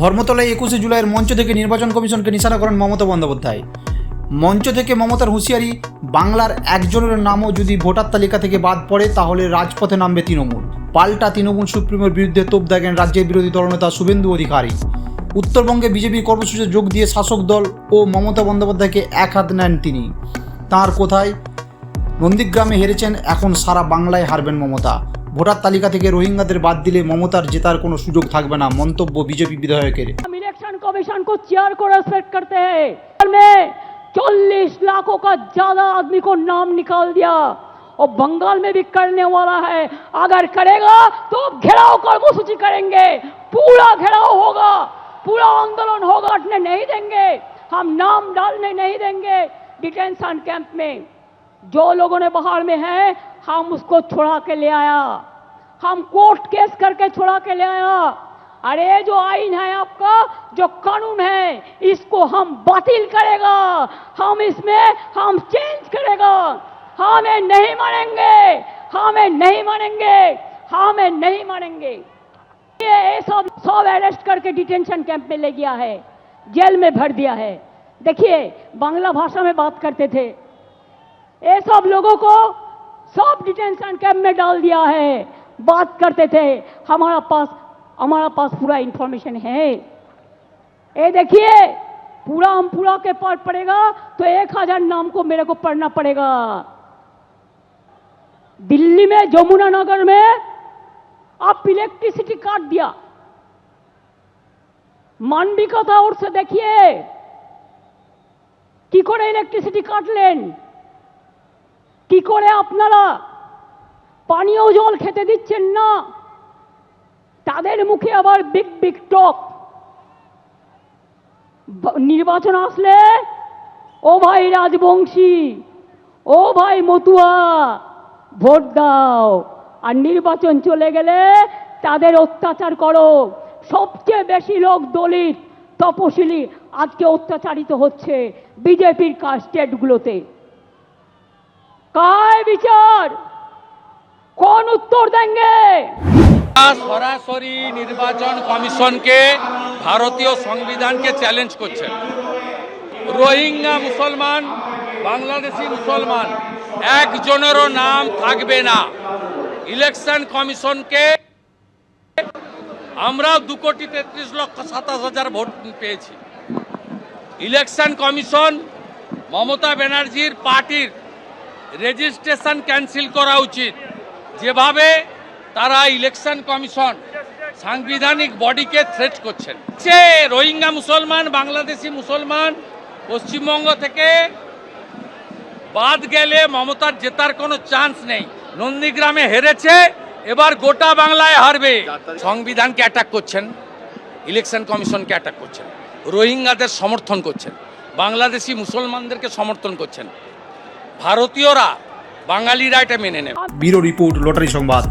ধর্মতলায় একুশে জুলাইয়ের মঞ্চ থেকে নির্বাচন কমিশনকে নিশানা করেন মমতা বন্দ্যোপাধ্যায়। মঞ্চ থেকে মমতার হুঁশিয়ারি, বাংলার একজনের নামও যদি ভোটার তালিকা থেকে বাদ পড়ে, তাহলে রাজপথে নামবে তৃণমূল। পাল্টা তৃণমূল সুপ্রিমোর বিরুদ্ধে তোপ দেখেন রাজ্যের বিরোধী দলনেতা শুভেন্দু অধিকারী। উত্তরবঙ্গে বিজেপির কর্মসূচিতে যোগ দিয়ে শাসক দল ও মমতা বন্দ্যোপাধ্যায়কে এক হাত নেন তিনি। তার কোথায়? নন্দীগ্রামে হেরেছেন, এখন সারা বাংলায় হারবেন মমতা। ভোটার তালিকা থেকে রোহিঙ্গাদের বাদ দিলে মমতার জেতার কোনো সুযোগ থাকবে না মন্তব্য বিজেপি বিধায়কের हम इलेक्शन कमीशन को चेयर को रेस्पेक्ट करते हैं में चालीस लाखों का ज्यादा आदमी को नाम निकाल दिया और बंगाल में भी करने वाला है अगर करेगा तो घेराव कर्मसूची करेंगे पूरा घेराव होगा पूरा आंदोलन होगा हटने नहीं देंगे हम नाम डालने नहीं देंगे डिटेंशन कैंप में जो लोगों ने बाहर में है, हम उसको छुड़ा के ले आया। हम कोर्ट केस करके छुड़ा के ले आया। अरे, जो आइन है आपका, जो कानून है, इसको हम बातिल करेगा। हम इसमें, हम चेंज करेगा। हमें नहीं मानेंगे। हमें नहीं मानेंगे। हमें नहीं मानेंगे। ये सब सब अरेस्ट करके डिटेंशन कैंप में ले गया है। जेल में भर दिया है। देखिए, बांग्ला भाषा में बात करते थे। ये सब लोगों को सब डिटेंशन कैंप में डाल दिया है। बात करते थे, हमारा पास हमारा पास पूरा इंफॉर्मेशन है। ये देखिए, पूरा हम पूरा के पाठ पड़ेगा तो एक हज़ार नाम को मेरे को पढ़ना पड़ेगा। दिल्ली में, जमुना नगर में आप इलेक्ट्रिसिटी काट दिया। मानविकता का था और से देखिए, की इलेक्ट्रिसिटी काट लें। কি করে আপনারা পানীয় জল খেতে দিচ্ছেন না? তাদের মুখে আবার বিগ বিগ টক। নির্বাচন আসলে? ও ভাই রাজবংশী, ও ভাই মতুয়া, ভোট দাও। আর নির্বাচন চলে গেলে তাদের অত্যাচার করো। সবচেয়ে বেশি লোক দলিত, তপশিলি আজকে অত্যাচারিত হচ্ছে বিজেপির কাজ স্টেটগুলোতে কায় বিচার কোন উত্তর দেंगे সরাসরি নির্বাচন কমিশনকে ভারতীয় সংবিধানকে চ্যালেঞ্জ করছেন রোহিঙ্গা মুসলমান, বাংলাদেশি মুসলমান, একজনেরও নাম থাকবে না। ইলেকশন কমিশনকে আমরা দু কোটি তেত্রিশ লক্ষ সাতাশ হাজার ভোট পেয়েছি। ইলেকশন কমিশন মমতা ব্যানার্জির পার্টির রেজিস্ট্রেশন ক্যান্সেল করা উচিত। যেভাবে তারা ইলেকশন কমিশন সাংবিধানিক বডিকে থ্রেট করছেন। সে রোহিঙ্গা মুসলমান, বাংলাদেশি মুসলমান, পশ্চিমবঙ্গ থেকে বাদ গেলে মমতার জেতার কোনো চান্স নেই। নন্দীগ্রামে হেরেছে, এবার গোটা বাংলায় হারবে। সংবিধানকে অ্যাটাক করছেন, ইলেকশন কমিশনকে অ্যাটাক করছেন। রোহিঙ্গাদের সমর্থন করছেন। বাংলাদেশি মুসলমানদেরকে সমর্থন করছেন। ভারতীয়রা বাঙালিরা এটা মেনে নেবে। ব্যুরো রিপোর্ট লটারি সংবাদ।